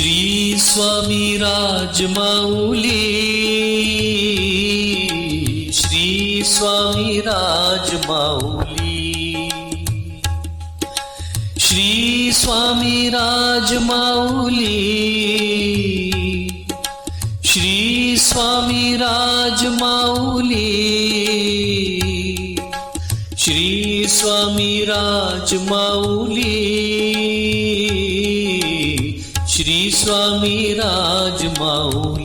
श्री स्वामी राजमाऊली श्री स्वामी राजमाऊली श्री स्वामी राजमाऊली श्री स्वामी राजमाऊली श्री स्वामी राजमाऊली। श्री स्वामी राजमाऊली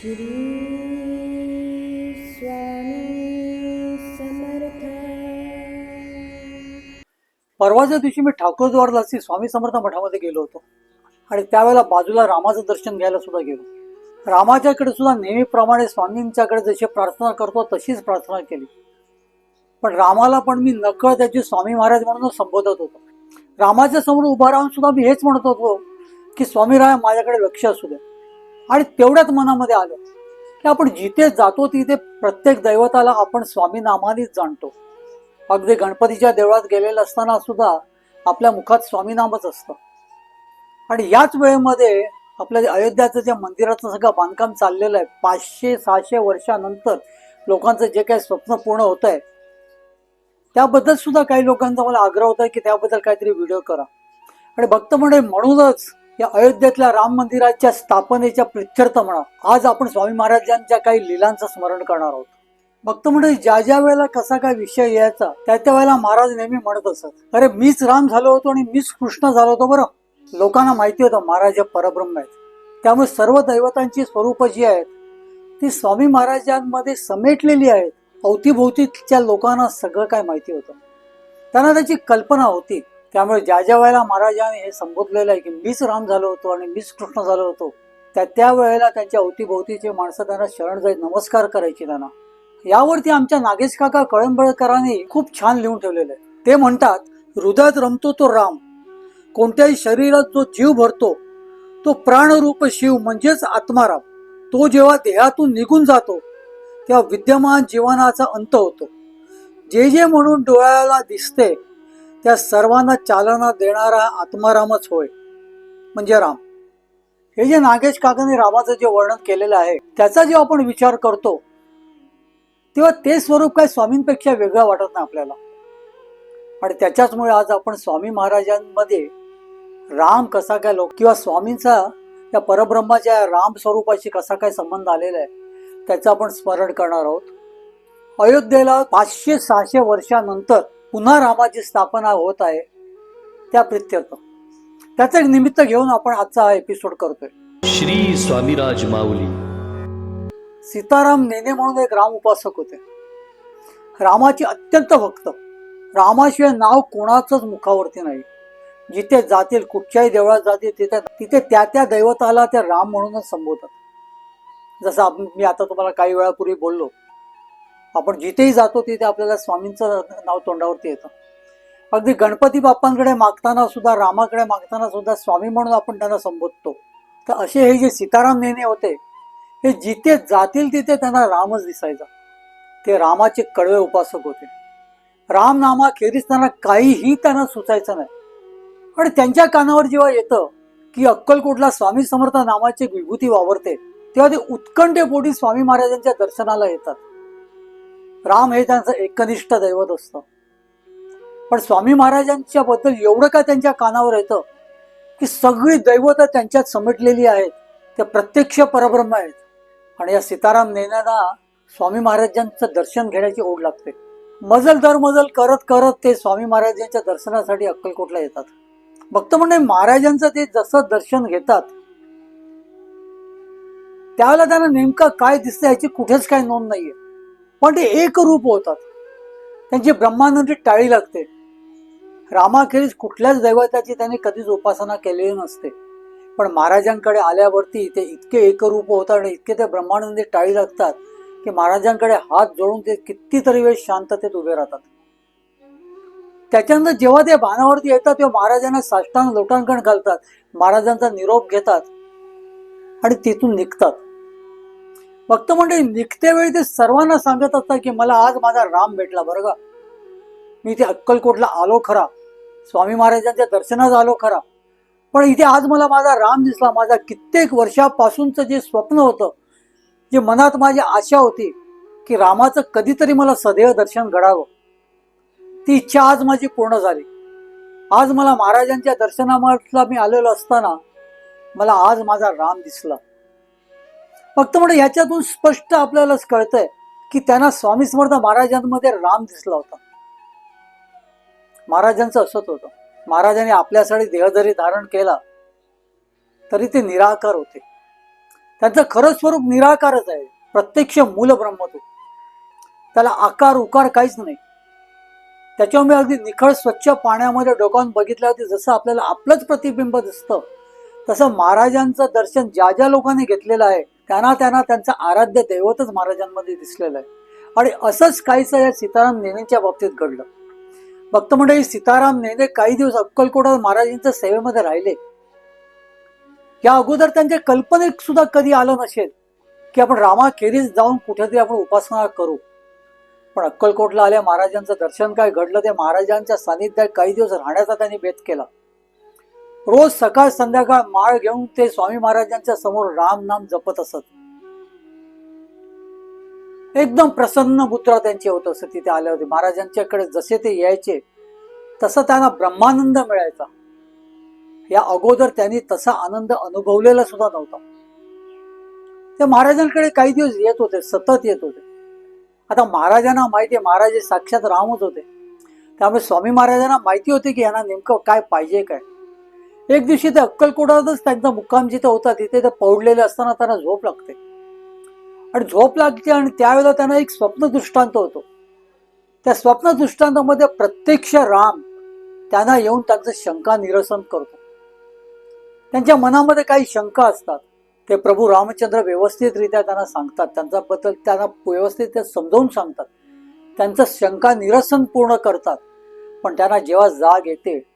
श्री स्वामी समर्थ परवाच्या दिवशी मी ठाकूरद्वारला श्री स्वामी समर्थ मठामध्ये गेलो होतो आणि त्यावेळेला बाजूला रामाचं दर्शन घ्यायला सुद्धा गेलो. रामाच्याकडे सुद्धा नेहमीप्रमाणे स्वामींच्याकडे जशी प्रार्थना करतो तशीच प्रार्थना केली. पण रामाला पण मी नकळ त्याची स्वामी महाराज म्हणून संबोधत होतो. रामाच्या समोर उभा राहून सुद्धा मी हेच म्हणत होतो की स्वामी राय माझ्याकडे लक्ष असू द्या. आणि तेवढ्याच मनामध्ये आलं की आपण जिथे जातो तिथे प्रत्येक दैवताला आपण स्वामी नामानेच जाणतो. अगदी गणपतीच्या देवळात गेलेलं असताना सुद्धा आपल्या मुखात स्वामीनामच असतं. आणि याच वेळेमध्ये आपल्या अयोध्याचं जे मंदिराचं सगळं बांधकाम चाललेलं आहे पाचशे सहाशे वर्षानंतर लोकांचं जे काही स्वप्न पूर्ण होत आहे त्याबद्दल सुद्धा काही लोकांचा मला आग्रह होता की त्याबद्दल काहीतरी व्हिडिओ करा. आणि भक्त म्हणजे म्हणूनच या अयोध्येतल्या राम मंदिराच्या स्थापनेच्या प्रित्यर्थ म्हणा आज आपण स्वामी महाराजांच्या काही लिलांचं स्मरण करणार आहोत. भक्त म्हणजे ज्या ज्या वेळेला कसा काय विषय यायचा त्या त्या वेळेला महाराज नेहमी म्हणत असत अरे मीच राम झालो होतो आणि मीच कृष्ण झालो होतो बरं. लोकांना माहिती होतं महाराज हे परब्रह्म आहेत. त्यामुळे सर्व दैवतांची स्वरूप जी आहेत ती स्वामी महाराजांमध्ये समेटलेली आहेत. अवतीभोवतीच्या लोकांना सगळं काय माहिती होतं. त्यांना त्याची कल्पना होती. त्यामुळे ज्या ज्या वेळेला महाराजांनी हे संबोधलेलं आहे की मीच राम झालो होतो आणि मीच कृष्ण झालो होतो त्या त्या वेळेला त्यांच्या अवतीभोवतीचे माणसं त्यांना शरण जाईल नमस्कार करायची त्यांना. यावरती आमच्या नागेश काका कळंबळकरांनी खूप छान लिहून ठेवलेलं आहे. ते म्हणतात हृदयात रमतो तो राम. कोणत्याही शरीरात जो जीव भरतो तो प्राणरूप शिव म्हणजेच आत्माराम तो जेव्हा देहातून निघून जातो तेव्हा विद्यमान जीवनाचा अंत होतो. जे जे म्हणून डोळ्याला दिसते त्या सर्वांना चालना देणारा आत्मारामच होय. म्हणजे राम. हे जे नागेश काकांनी रामाचं जे वर्णन केलेलं आहे त्याचा जेव्हा आपण विचार करतो तेव्हा ते स्वरूप काय स्वामींपेक्षा वेगळं वाटत नाही आपल्याला. आणि त्याच्याचमुळे आज आपण स्वामी महाराजांमध्ये राम कसा काय लोक किंवा स्वामींचा त्या परब्रह्माच्या राम स्वरूपाशी कसा काय संबंध आलेला आहे त्याचं आपण स्मरण करणार आहोत. अयोध्येला पाचशे सहाशे वर्षानंतर पुन्हा रामाची स्थापना होत आहे त्या प्रित्यर्थ. त्याचं एक निमित्त घेऊन आपण आजचा हा एपिसोड करतोय. श्री स्वामी राजमाऊली सीताराम नेने म्हणून एक राम उपासक होते. रामाची अत्यंत भक्त. रामाशिवाय नाव कोणाचंच मुखावरती नाही. जिथे जातील कुठच्याही देवळात जातील तिथे तिथे त्या त्या दैवताला ते राम म्हणूनच संबोधतात. जसं मी आता तुम्हाला काही वेळापूर्वी बोललो. आपण जिथेही जातो तिथे आपल्याला स्वामींचं नाव तोंडावरती येतं. अगदी गणपती बाप्पांकडे मागताना सुद्धा रामाकडे मागताना सुद्धा स्वामी म्हणून आपण त्यांना संबोधतो. तर असे हे जे सीताराम नेने होते हे जिथे जातील तिथे त्यांना रामच दिसायचा. ते रामाचे कडवे उपासक होते. राम नामाखेरीज त्यांना काहीही त्यांना सुचायचं नाही. आणि त्यांच्या कानावर जेव्हा येतं की अक्कलकोटला स्वामी समर्थ नामाची एक विभूती वावरते तेव्हा ते उत्कंठेपोटी स्वामी महाराजांच्या दर्शनाला येतात. राम हे त्यांचं एकनिष्ठ दैवत असतं. पण स्वामी महाराजांच्या बद्दल एवढं का त्यांच्या कानावर येतं की सगळी दैवत त्यांच्यात समेटलेली आहेत ते प्रत्यक्ष परब्रह्म आहेत. आणि या सीताराम नेण्यांना स्वामी महाराजांचं दर्शन घेण्याची ओढ लागते. मजल दर मजल करत करत ते स्वामी महाराजांच्या दर्शनासाठी अक्कलकोटला येतात. भक्त म्हणजे महाराजांचं ते जसं दर्शन घेतात त्यावेळेला त्यांना नेमकं काय दिसतं याची कुठेच काही नोंद नाहीये. पण ते एक रूप होतात. त्यांची ब्रह्मानंदी टाळी लागते. रामाखेरीज कुठल्याच दैवताची त्यांनी कधीच उपासना केलेली नसते. पण महाराजांकडे आल्यावरती ते इतके एकरूप होतात आणि इतके ते ब्रह्मानंदी टाळी लागतात की महाराजांकडे हात जोडून ते कितीतरी वेळ शांततेत उभे राहतात. त्याच्यानंतर जेव्हा ते भानावरती येतात तेव्हा महाराजांना साष्टांग लोटांकण घालतात. महाराजांचा निरोप घेतात आणि तिथून निघतात. भक्त मंडळी म्हणजे निघते वेळी ते सर्वांना सांगत असतात की मला आज माझा राम भेटला बरं का. मी इथे अक्कलकोटला आलो खरा. स्वामी महाराजांच्या दर्शनात आलो खरा. पण इथे आज मला माझा राम दिसला. माझा कित्येक वर्षापासूनचं जे स्वप्न होतं जे मनात माझी आशा होती की रामाचं कधीतरी मला सदैव दर्शन घडावं ती इच्छा आज माझी पूर्ण झाली. आज मला महाराजांच्या दर्शनामधला मी आलेलो असताना मला आज माझा राम दिसला. फक्त म्हणजे याच्यातून स्पष्ट आपल्याला कळतंय की त्यांना स्वामी समर्थ महाराजांमध्ये राम दिसला होता. महाराजांचं असंच होतं. महाराजांनी आपल्यासाठी देह जरी धारण केला तरी ते निराकार होते. त्यांचं खरं स्वरूप निराकारच आहे. प्रत्यक्ष मूल ब्रह्म त्याला आकार उकार काहीच नाही. त्याच्यामुळे अगदी निखळ स्वच्छ पाण्यामध्ये डोकावून बघितल्यावरती जसं आपल्याला आपलंच प्रतिबिंब दिसतं तसं महाराजांचं दर्शन ज्या ज्या लोकांनी घेतलेलं आहे त्यांना त्यांना त्यांचं आराध्य दैवतच महाराजांमध्ये दिसलेलं आहे. आणि असंच काहीसं या सीताराम नेनेच्या बाबतीत घडलं. भक्त मंडळी सीताराम नेने काही दिवस अक्कलकोटात महाराजांच्या सेवेमध्ये राहिले. या अगोदर त्यांच्या कल्पनेत सुद्धा कधी आलं नसेल की आपण रामाखेरीज जाऊन कुठेतरी आपण उपासना करू. पण अक्कलकोटला आल्या महाराजांचं दर्शन काय घडलं ते महाराजांच्या सानिध्यात काही दिवस राहण्याचा त्यांनी बेत केला. रोज सकाळ संध्याकाळ माळ घेऊन ते स्वामी महाराजांच्या समोर राम नाम जपत असत. एकदम प्रसन्न मुद्रा त्यांची होत असत. तिथे आले होते महाराजांच्याकडे जसे ते यायचे तसं त्यांना ब्रह्मानंद मिळायचा. या अगोदर त्यांनी तसा आनंद अनुभवलेला सुद्धा नव्हता. ते महाराजांकडे काही दिवस येत होते सतत येत होते. आता महाराजांना माहिती आहे महाराज साक्षात रामच होते. त्यामुळे स्वामी महाराजांना माहिती होती की यांना नेमकं काय पाहिजे काय? एक दिवशी ते अक्कलकोटातच त्यांचा मुक्काम जिथे होता तिथे ते पौडलेले असताना त्यांना झोप लागते. आणि झोप लागते आणि त्यावेळेला त्यांना एक स्वप्न दृष्टांत होतो. त्या स्वप्न दृष्टांतामध्ये प्रत्यक्ष राम त्यांना येऊन त्यांचं शंका निरसन करतो. त्यांच्या मनामध्ये काही शंका असतात. ते प्रभू रामचंद्र व्यवस्थितरित्या त्यांना सांगतात. त्यांच्याबद्दल त्यांना व्यवस्थित समजावून सांगतात. त्यांचं शंका निरसन पूर्ण करतात. पण त्यांना जेव्हा जाग येते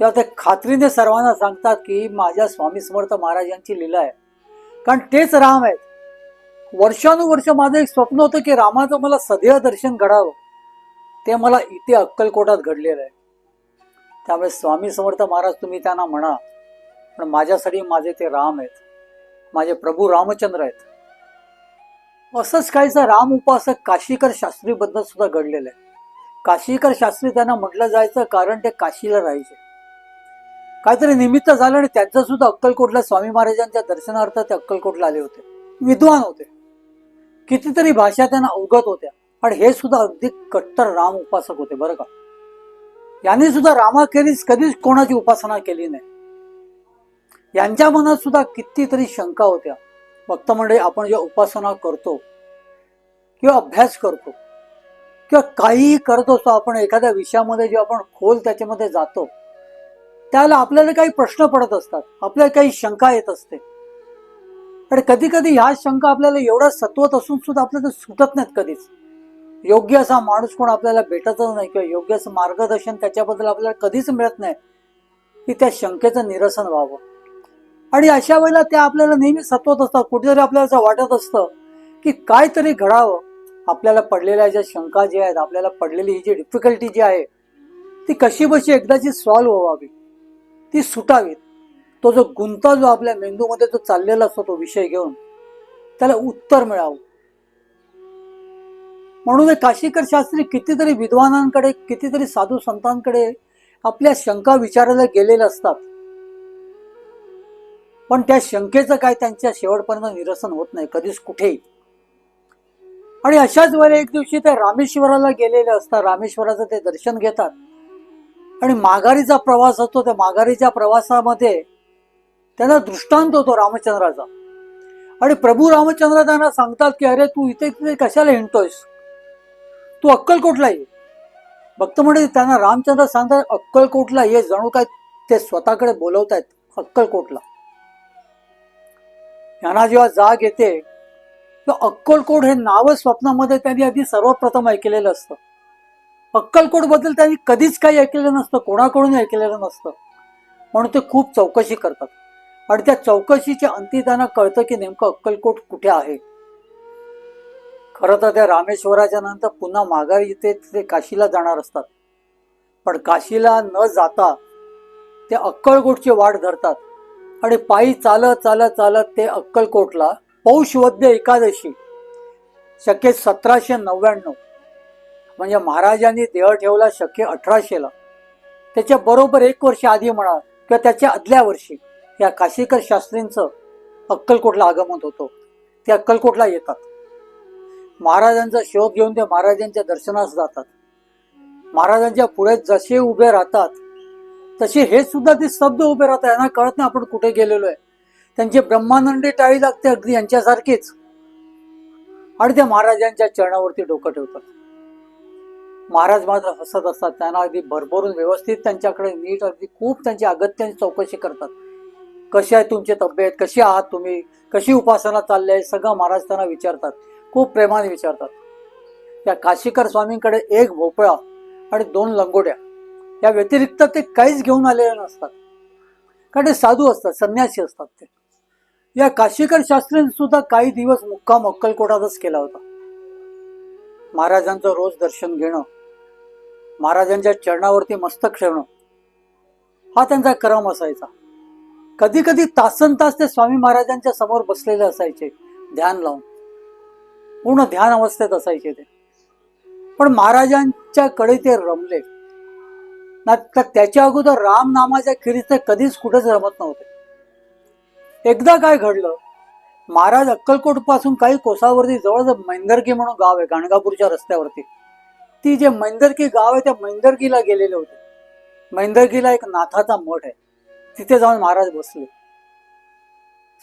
तेव्हा ते खात्रीने सर्वांना सांगतात की माझ्या स्वामी समर्थ महाराजांची लीला आहे. कारण तेच राम आहेत. वर्षानुवर्ष माझं एक स्वप्न होतं की रामाचं मला सदैव दर्शन घडावं. ते मला इथे अक्कलकोटात घडलेलं आहे. त्यामुळे स्वामी समर्थ महाराज तुम्ही त्यांना म्हणा पण माझ्यासाठी माझे ते राम आहेत. माझे प्रभू रामचंद्र आहेत. असंच काहीचं राम उपासक काशीकर शास्त्रीबद्दल सुद्धा घडलेलं आहे. काशीकर शास्त्री त्यांना म्हटलं जायचं कारण ते काशीला राहायचे. काहीतरी निमित्त झालं आणि त्यांचं सुद्धा अक्कलकोटला स्वामी महाराजांच्या दर्शनार्थ ते अक्कलकोटला आले होते. विद्वान होते. कितीतरी भाषा त्यांना अवगत होत्या. पण हे सुद्धा अगदी कट्टर राम उपासक होते बरं का? यांनी सुद्धा रामाखेरीज कधीच कोणाची उपासना केली नाही. यांच्या मनात सुद्धा कितीतरी शंका होत्या. भक्त मंडळी आपण जे उपासना करतो किंवा अभ्यास करतो किंवा काहीही करत असतो आपण एखाद्या विषयामध्ये जेव्हा आपण खोल त्याच्यामध्ये जातो त्याला आपल्याला काही प्रश्न पडत असतात. आपल्याला काही शंका येत असते. आणि कधी कधी ह्या शंका आपल्याला एवढ्या सत्वत असून सुद्धा आपल्याला सुटत नाहीत कधीच. योग्य असा माणूस कोण आपल्याला भेटतच नाही किंवा योग्य असं मार्गदर्शन त्याच्याबद्दल आपल्याला कधीच मिळत नाही की त्या शंकेचं निरसन व्हावं. आणि अशा वेळेला त्या आपल्याला नेहमी सत्वत असतात. कुठेतरी आपल्याला असं वाटत असतं की काहीतरी घडावं. आपल्याला पडलेल्या ज्या शंका ज्या आहेत आपल्याला पडलेली ही जी डिफिकल्टी जी आहे ती कशी बशी एकदाची सॉल्व्ह व्हावी. ती सुटावीत. तो जो गुंता जो आपल्या मेंदूमध्ये जो चाललेला असतो तो विषय घेऊन त्याला उत्तर मिळावं. म्हणून काशीकर शास्त्री कितीतरी विद्वानांकडे कितीतरी साधू संतांकडे आपल्या शंका विचारायला गेलेले असतात. पण त्या शंकेचं काय त्यांच्या शेवटपर्यंत निरसन होत नाही कधीच कुठेही. आणि अशाच वेळेला एक दिवशी ते रामेश्वराला गेलेले असतात. रामेश्वराचं ते दर्शन घेतात. आणि माघारीचा प्रवास असतो त्या माघारीच्या प्रवासामध्ये त्यांना दृष्टांत होतो रामचंद्राचा. आणि प्रभू रामचंद्र त्यांना सांगतात की अरे तू इथे तिथे कशाला हिंडतोयस? तू अक्कलकोटला ये. भक्त म्हणजे त्यांना रामचंद्र सांगतात अक्कलकोटला ये जणू काय ते स्वतःकडे बोलवत आहेत अक्कलकोटला. यांना जेव्हा जाग येते तेव्हा अक्कलकोट हे नाव स्वप्नामध्ये त्यांनी आधी सर्वप्रथम ऐकलेलं असतं. अक्कलकोटबद्दल त्यांनी कधीच काही ऐकलेलं नसतं कोणाकडून ऐकलेलं नसतं. म्हणून ते खूप चौकशी करतात. आणि त्या चौकशीच्या अंती त्यांना कळतं की नेमकं अक्कलकोट कुठे आहे. खरं तर त्या रामेश्वराच्या नंतर पुन्हा माघारी ते ते काशीला जाणार असतात. पण काशीला न जाता ते अक्कलकोटची वाट धरतात. आणि पायी चालत चालत चालत ते अक्कलकोटला पौषवद्य एकादशी शक्य सतराशे नव्याण्णव. म्हणजे महाराजांनी देह ठेवला शक्य अठराशेला त्याच्या बरोबर एक वर्ष आधी म्हणा किंवा त्याच्या आदल्या वर्षी या काशीकर शास्त्रींचं अक्कलकोटला आगमन होतो. ते अक्कलकोटला येतात. महाराजांचा शोध घेऊन ते महाराजांच्या दर्शनास जातात. महाराजांच्या पुढे जसे उभे राहतात तसे हे सुद्धा ते शब्द उभे राहतात. यांना कळत नाही आपण कुठे गेलेलो आहे. त्यांची ब्रह्मानंदी टाळी लागते अगदी यांच्यासारखीच. आणि ते महाराजांच्या चरणावरती डोकं ठेवतात. महाराज मात्र हसत असतात. त्यांना अगदी भरभरून व्यवस्थित त्यांच्याकडे नीट अगदी खूप त्यांची अगत्याची चौकशी करतात. कशी आहे तुमची तब्येत? कशी आहात तुम्ही? कशी उपासना चालली आहे सगळं महाराज त्यांना विचारतात. खूप प्रेमाने विचारतात. त्या काशीकर स्वामींकडे एक भोपळा आणि दोन लंगोट्या या व्यतिरिक्त ते काहीच घेऊन आलेले नसतात. कारण ते साधू असतात संन्यासी असतात ते. या काशीकर शास्त्रींनी सुद्धा काही दिवस मुक्काम अक्कलकोटातच केला होता. महाराजांचं रोज दर्शन घेणं महाराजांच्या चरणावरती मस्तक ठेवणं. हा त्यांचा क्रम असायचा. कधी कधी तासन तास ते स्वामी महाराजांच्या समोर बसलेले असायचे ध्यान लावून. पूर्ण ध्यान अवस्थेत असायचे ते. पण महाराजांच्या कडे ते रमले. ना तर त्याच्या अगोदर राम नामाच्या खिरीत ते कधीच कुठेच रमत नव्हते. एकदा काय घडलं महाराज अक्कलकोटपासून काही कोसावरती जवळ मैंदरकी म्हणून गाव आहे गाणगापूरच्या रस्त्यावरती. ती जे मैंदरकी गाव आहे त्या मैंदरकीला गेलेले होते. मैंदरकीला एक नाथाचा मठ आहे. तिथे जाऊन महाराज बसले.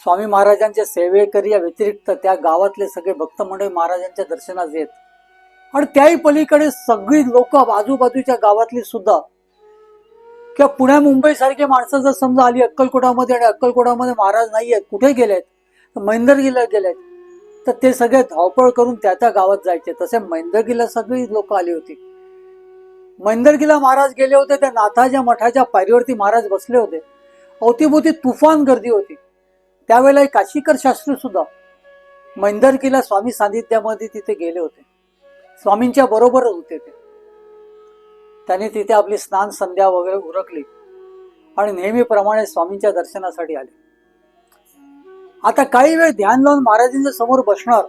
स्वामी महाराजांच्या सेवेकरी या व्यतिरिक्त त्या गावातले सगळे भक्त मंडळी महाराजांच्या दर्शनास येत. आणि त्याही पलीकडे सगळी लोक आजूबाजूच्या गावातली सुद्धा. किंवा पुण्या मुंबई सारखी माणसं जर समजा आली अक्कलकोटामध्ये आणि अक्कलकोटामध्ये महाराज नाही आहेत कुठे गेलेत? तर मैंदरगीला गेलेत. तर ते सगळे धावपळ करून त्या त्या गावात जायचे. तसे मैंदरगीला सगळी लोक आली होती. मैंदरगीला महाराज गेले होते त्या नाथाच्या मठाच्या पायरीवरती महाराज बसले होते. अवतीभोवती तुफान गर्दी होती. त्यावेळेला एक काशीकर शास्त्री सुद्धा मैंदरकीला स्वामी सानिध्यामध्ये तिथे गेले होते. स्वामींच्या बरोबर होते ते. त्यांनी तिथे आपली स्नान संध्या वगैरे उरकली. आणि नेहमीप्रमाणे स्वामींच्या दर्शनासाठी आले. आता काही वेळ ध्यान लावून महाराजांच्या समोर बसणार.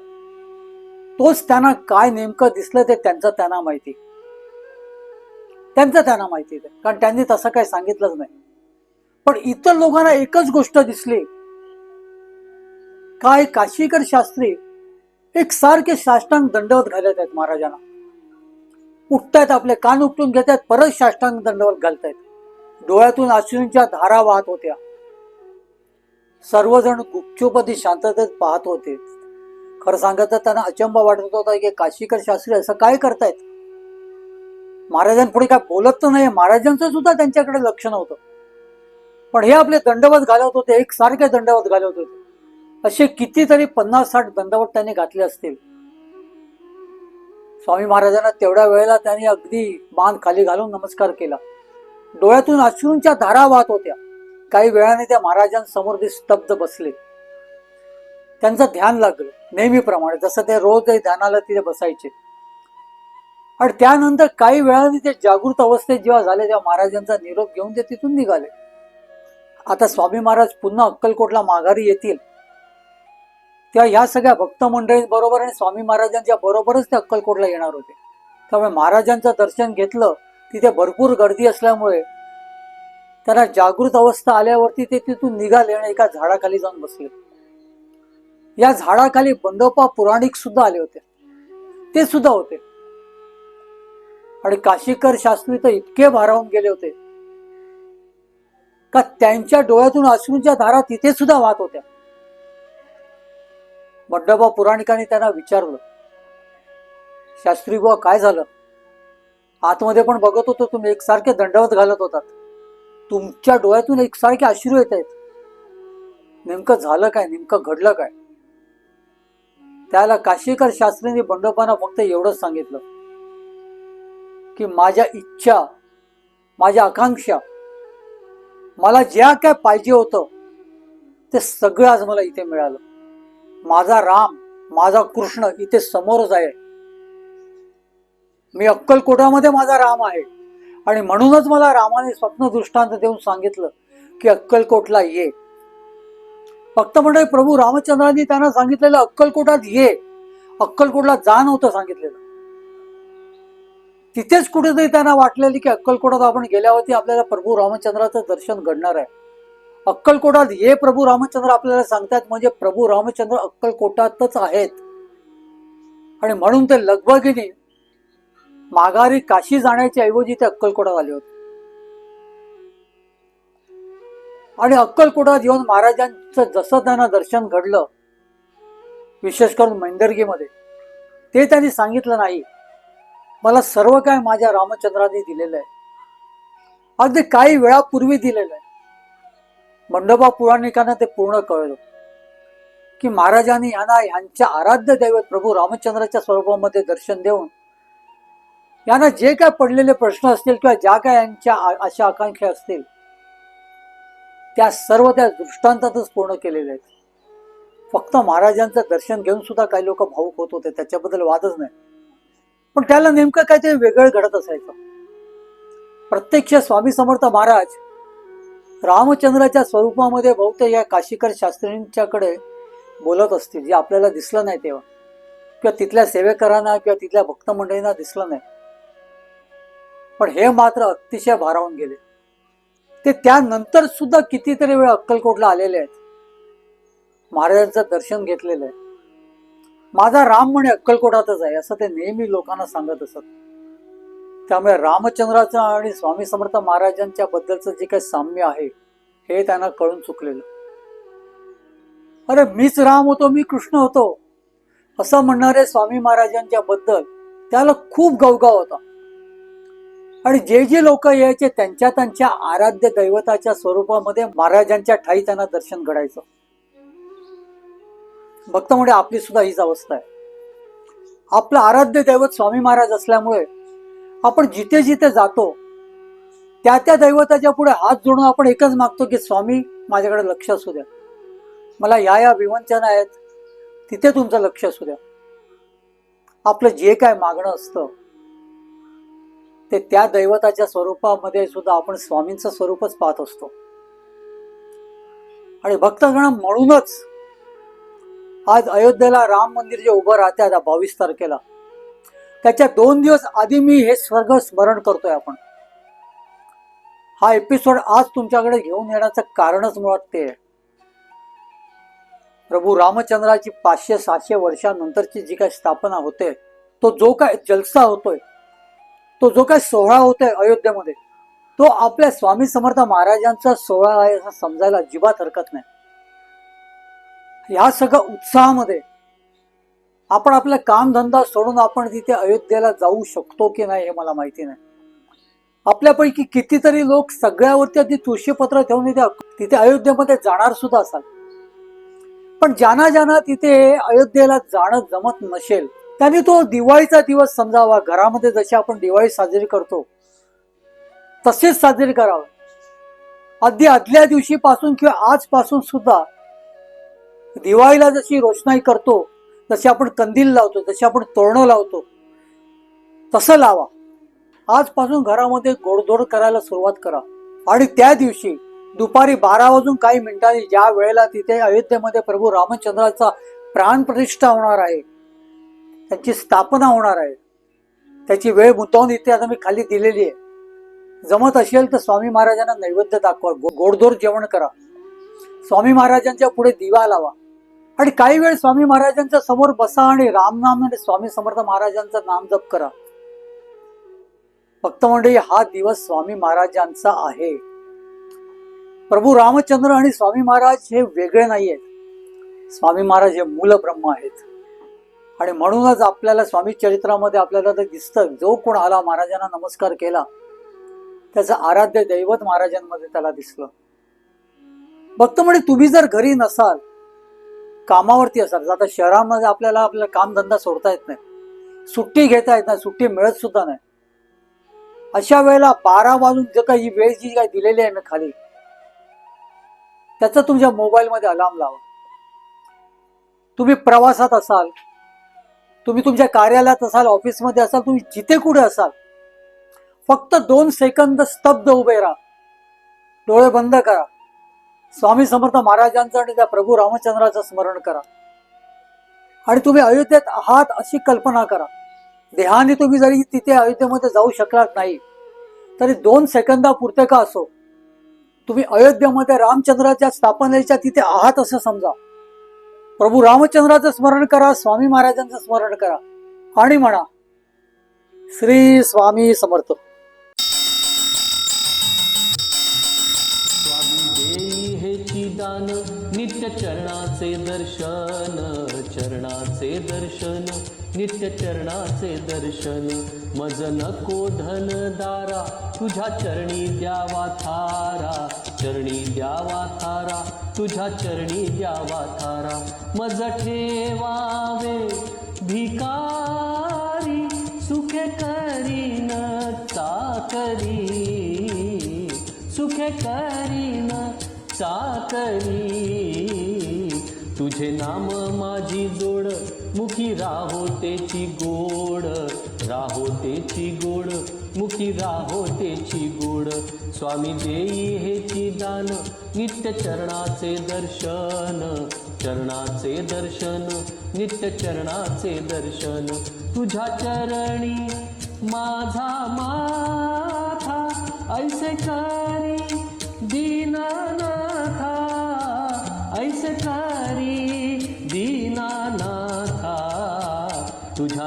तोच त्यांना काय नेमकं दिसलं ते त्यांचं त्यांना माहिती. त्यांचं त्यांना माहिती कारण त्यांनी तसं काही सांगितलंच नाही. पण इतर लोकांना एकच गोष्ट दिसली. काय काशीकर शास्त्री एक सारखे साष्टांग दंडवत घालत आहेत महाराजांना. उठतायत आपले कान उपटून घेत आहेत परत साष्टांग दंडवत घालतायत. डोळ्यातून आश्रूंच्या धारा वाहत होत्या. सर्वजण गुपचूपदी शांततेत पाहत होते. खरं सांगत तर त्यांना अचंबा वाटत होता की काशीकर शास्त्री असं काय करतायत? महाराजांपुढे काय बोलत तर नाही महाराजांचं सुद्धा त्यांच्याकडे लक्ष नव्हतं. पण हे आपले दंडवत घालत होते एक सारखे दंडवत घालत होते. असे कितीतरी पन्नास साठ दंडवत त्यांनी घातले असतील. स्वामी महाराजांना तेवढ्या वेळेला त्यांनी अगदी मान खाली घालून नमस्कार केला. डोळ्यातून अश्रूंच्या धारा वाहत होत्या. काही वेळाने त्या महाराजांसमोर ते स्तब्ध बसले. त्यांचं ध्यान लागलं नेहमीप्रमाणे जसं ते रोज ध्यानाला तिथे बसायचे. आणि त्यानंतर काही वेळाने ते जागृत अवस्थेत जेव्हा झाले तेव्हा महाराजांचा निरोप घेऊन ते तिथून निघाले. आता स्वामी महाराज पुन्हा अक्कलकोटला माघारी येतील. तेव्हा या सगळ्या भक्त मंडळींबरोबर आणि स्वामी महाराजांच्या बरोबरच ते अक्कलकोटला येणार होते. त्यामुळे महाराजांचं दर्शन घेतलं तिथे भरपूर गर्दी असल्यामुळे त्यांना जागृत अवस्था आल्यावरती ते तिथून निघाले आणि एका झाडाखाली जाऊन बसले. या झाडाखाली बंडोपा पुराणिक सुद्धा आले होते. ते सुद्धा होते. आणि काशीकर शास्त्री तर इतके भारावून गेले होते का त्यांच्या डोळ्यातून अश्रूंच्या धारा तिथे सुद्धा वाहत होत्या. बंडोबा पुराणिकांनी त्यांना विचारलं शास्त्री बुवा काय झालं? आतमध्ये पण बघत होतो तुम्ही एकसारखे दंडवत घालत होतात. तुमच्या डोळ्यातून एकसारखे आश्रू येत आहेत. नेमकं झालं काय? नेमकं घडलं काय? त्याला काशीकर शास्त्रींनी बंडोपांना फक्त एवढंच सांगितलं की माझ्या इच्छा माझ्या आकांक्षा मला ज्या काय पाहिजे होतं ते सगळं आज मला इथे मिळालं. माझा राम माझा कृष्ण इथे समोरच आहे. मी अक्कलकोटामध्ये माझा राम आहे. आणि म्हणूनच मला रामाने स्वप्न दृष्टांत देऊन सांगितलं की अक्कलकोटला ये. फक्त म्हणजे प्रभू रामचंद्रांनी त्यांना सांगितलेलं अक्कलकोटात ये. अक्कलकोटला जा नव्हतं सांगितलेलं. तिथेच कुठेतरी त्यांना वाटलेली की अक्कलकोटात आपण गेल्यावरती आपल्याला प्रभू रामचंद्राचं दर्शन घडणार आहे. अक्कलकोटात ये प्रभू रामचंद्र आपल्याला सांगतात म्हणजे प्रभू रामचंद्र अक्कलकोटातच आहेत. आणि म्हणून ते लगबगीने माघारी काशी जाण्याच्या ऐवजी ते अक्कलकोटात आले होते. आणि अक्कलकोटात येऊन महाराजांचं जसं त्यांना दर्शन घडलं विशेष करून मैंदर्गीमध्ये ते त्यांनी सांगितलं नाही. मला सर्व काय माझ्या रामचंद्राने दिलेलं आहे. अगदी काही वेळापूर्वी दिलेलं आहे. मंडोबा पुराणिकांना ते पूर्ण कळलं की महाराजांनी यांना यांच्या आराध्य दैवत प्रभू रामचंद्राच्या स्वरूपामध्ये दर्शन देऊन यांना जे काय पडलेले प्रश्न असतील किंवा ज्या काय यांच्या अशा आकांक्षा असतील त्या सर्व त्या दृष्टांतातच पूर्ण केलेल्या आहेत. फक्त महाराजांचं दर्शन घेऊन सुद्धा काही लोक भाऊक होत होते त्याच्याबद्दल वादच नाही. पण त्याला नेमकं काहीतरी वेगळं घडत असायचं. प्रत्यक्ष स्वामी समर्थ महाराज रामचंद्राच्या स्वरूपामध्ये बहुतेक या काशीकर शास्त्रींच्याकडे बोलत असतील जे आपल्याला दिसलं नाही तेव्हा. किंवा तिथल्या सेवेकरांना किंवा तिथल्या भक्तमंडळींना दिसलं नाही. पण हे मात्र अतिशय भारावून गेले. ते त्यानंतर सुद्धा कितीतरी वेळ अक्कलकोटला आलेले आहेत. महाराजांचं दर्शन घेतलेलं आहे. माझा राम म्हणे अक्कलकोटातच आहे असं ते नेहमी लोकांना सांगत असत. त्यामुळे रामचंद्राचं आणि स्वामी समर्थ महाराजांच्या बद्दलचं जे काही साम्य आहे हे त्यांना कळून चुकलेलं. अरे मीच राम होतो मी कृष्ण होतो असं म्हणणारे स्वामी महाराजांच्या बद्दल त्याला खूप गवगाव होता. आणि जे जे लोक यायचे त्यांच्या त्यांच्या आराध्य दैवताच्या स्वरूपामध्ये महाराजांच्या ठाई त्यांना दर्शन घडायचं. भक्त म्हणजे आपली सुद्धा हीच अवस्था आहे. आपलं आराध्य दैवत स्वामी महाराज असल्यामुळे आपण जिथे जिथे जातो त्या त्या दैवताच्या पुढे हात जोडून आपण एकच मागतो की स्वामी माझ्याकडे लक्ष असू द्या. मला या या विवंचना आहेत तिथे तुमचं लक्ष असू द्या. आपलं जे काय मागणं असतं ते त्या दैवताच्या स्वरूपामध्ये सुद्धा आपण स्वामींचं स्वरूपच पाहत असतो. आणि भक्तगण म्हणूनच आज अयोध्येला राम मंदिर जे उभं राहते आता बावीस तारखेला त्याच्या दोन दिवस आधी मी हे स्वर्ग स्मरण करतोय आपण. हा एपिसोड आज तुमच्याकडे घेऊन येण्याचं कारणच मुळात ते प्रभू रामचंद्राची पाचशे सातशे वर्षानंतरची जी काही स्थापना होते तो जो काय जलसा होतोय तो जो काय सोहळा होतोय अयोध्येमध्ये तो आपल्या स्वामी समर्थ महाराजांचा सोहळा आहे असं समजायला अजिबात हरकत नाही. ह्या सगळ्या उत्साहामध्ये आपण आपला कामधंदा सोडून आपण तिथे अयोध्येला जाऊ शकतो की नाही हे मला माहिती नाही. आपल्यापैकी कितीतरी लोक सगळ्यावरती अगदी तुळशीपत्र ठेवून तिथे तिथे अयोध्येमध्ये जाणार सुद्धा असाल. पण ज्यांना ज्यांना तिथे अयोध्येला जाणं जमत नसेल त्यांनी तो दिवाळीचा दिवस समजावा. घरामध्ये जशी आपण दिवाळी साजरी करतो तसेच साजरी करावं. अगदी आदल्या दिवशीपासून किंवा आजपासून सुद्धा दिवाळीला जशी रोषणाई करतो जशी आपण कंदील लावतो जशी आपण तोरणं लावतो तसं लावा. आजपासून घरामध्ये गोडधोड करायला सुरुवात करा. आणि त्या दिवशी दुपारी बारा वाजून काही मिनिटांनी ज्या वेळेला तिथे अयोध्येमध्ये प्रभू रामचंद्राचा प्राण प्रतिष्ठा होणार आहे त्यांची स्थापना होणार आहे. त्याची वेळ गुंतवून इथे आता मी खाली दिलेली आहे. जमत असेल तर स्वामी महाराजांना नैवेद्य दाखवा. गो- जेवण करा. स्वामी महाराजांच्या पुढे दिवा लावा. आणि काही वेळ स्वामी महाराजांच्या समोर बसा आणि रामनाम आणि स्वामी समर्थ महाराजांचं नाम जप करा. भक्त मंडळी हा दिवस स्वामी महाराजांचा आहे. प्रभू रामचंद्र आणि स्वामी महाराज हे वेगळे नाही आहेत स्वामी महाराज हे मूल ब्रह्म आहेत. आणि म्हणूनच आपल्याला स्वामी चरित्रामध्ये आपल्याला ते दिसतं जो कोण आला महाराजांना नमस्कार केला त्याचं आराध्य दैवत महाराजांमध्ये त्याला दिसलं. भक्त म्हणजे तुम्ही जर घरी नसाल कामावरती असाल आता शहरामध्ये आपल्याला आपल्याला कामधंदा सोडता येत नाही. सुट्टी घेता येत नाही सुट्टी मिळत सुद्धा नाही. अशा वेळेला बारा वाजून जे काही ही वेळ जी काही दिलेली आहे मी खाली त्याचा तुमच्या मोबाईलमध्ये अलार्म लावा. तुम्ही प्रवासात असाल तुम्ही तुमच्या कार्यालयात असाल ऑफिसमध्ये असाल तुम्ही जिथे कुठे असाल फक्त दोन सेकंद स्तब्ध उभे राहा. डोळे बंद करा. स्वामी समर्थ महाराजांचं आणि त्या प्रभू रामचंद्राचं स्मरण करा. आणि तुम्ही अयोध्येत आहात अशी कल्पना करा. देहाने तुम्ही जरी तिथे अयोध्येमध्ये जाऊ शकलात नाही तरी दोन सेकंदापुरते का असो? तुम्ही अयोध्येमध्ये रामचंद्राच्या स्थापनेच्या तिथे आहात असं समजा. प्रभू रामचंद्राचं स्मरण करा स्वामी महाराजांचं स्मरण करा आणि म्हणा श्री स्वामी समर्थ. स्वामी नित्य चरणाचे दर्शन चरणाचे दर्शन. नित्य चरणाचे दर्शन. मज नको धन दारा तुझ्या चरणी द्यावा थारा. चरणी द्यावा थारा तुझ्या चरणी द्यावा थारा. मज ठेवावे भिकारी सुखे करीन चाकरी. सुखे करीन चाकरी. तुझे नाम माझी जोड मुखी राहो तेची गोड राहो तेची गोड मुखी राहो तेची गोड. स्वामी देई हेची दान नित्य चरणाचे दर्शन चरणाचे दर्शन नित्य चरणाचे दर्शन. तुझ्या चरणी माझा माथा ऐसे कर.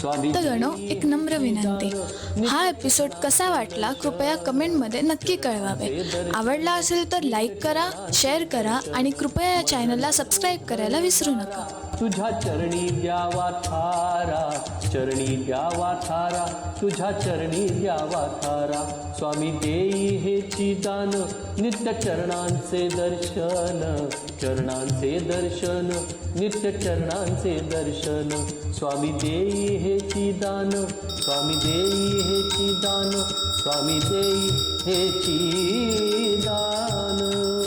स्वामी एक नम्र विनंती. हा एपिसोड कसा वाटला कृपया कमेंटमध्ये नक्की कळवावे. आवडला असेल तर लाईक करा शेअर करा आणि कृपया या चॅनलला सबस्क्राईब करायला विसरू नका. तुझ्या चरणी द्यावा थारा चरणी द्यावा थारा तुझ्या चरणी द्यावा थारा. स्वामी देई हे दान नित्य चरणांचे दर्शन. चरणांचे दर्शन नित्य चरणांचे दर्शन. स्वामी देई हे दान स्वामी देई हे दान स्वामी देई हे दान.